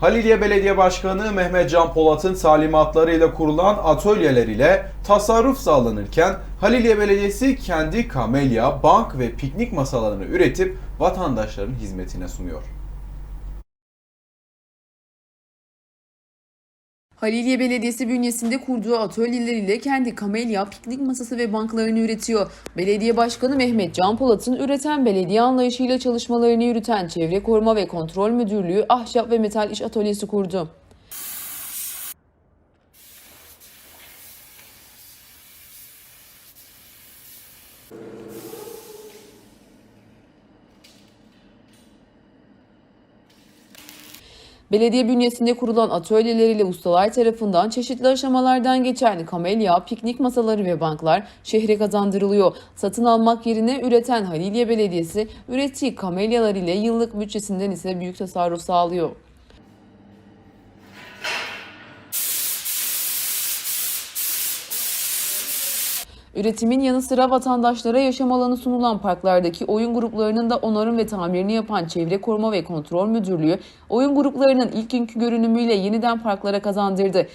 Haliliye Belediye Başkanı Mehmet Can Polat'ın talimatlarıyla kurulan atölyeler ile tasarruf sağlanırken Haliliye Belediyesi kendi kamelya, bank ve piknik masalarını üretip vatandaşların hizmetine sunuyor. Haliliye Belediyesi bünyesinde kurduğu atölyeler ile kendi kamelya, piknik masası ve banklarını üretiyor. Belediye Başkanı Mehmet Can Polat'ın üreten belediye anlayışıyla çalışmalarını yürüten Çevre Koruma ve Kontrol Müdürlüğü Ahşap ve Metal İş Atölyesi kurdu. Belediye bünyesinde kurulan atölyeler ile ustalar tarafından çeşitli aşamalardan geçen kamelya, piknik masaları ve banklar şehre kazandırılıyor. Satın almak yerine üreten Haliliye Belediyesi ürettiği kamelyalar ile yıllık bütçesinden ise büyük tasarruf sağlıyor. Üretimin yanı sıra vatandaşlara yaşam alanı sunulan parklardaki oyun gruplarının da onarım ve tamirini yapan Çevre Koruma ve Kontrol Müdürlüğü, oyun gruplarının ilk günkü görünümüyle yeniden parklara kazandırdı.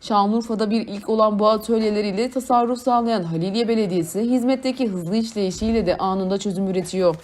Şanlıurfa'da bir ilk olan bu atölyeler ile tasarruf sağlayan Haliliye Belediyesi, hizmetteki hızlı işleyişiyle de anında çözüm üretiyor.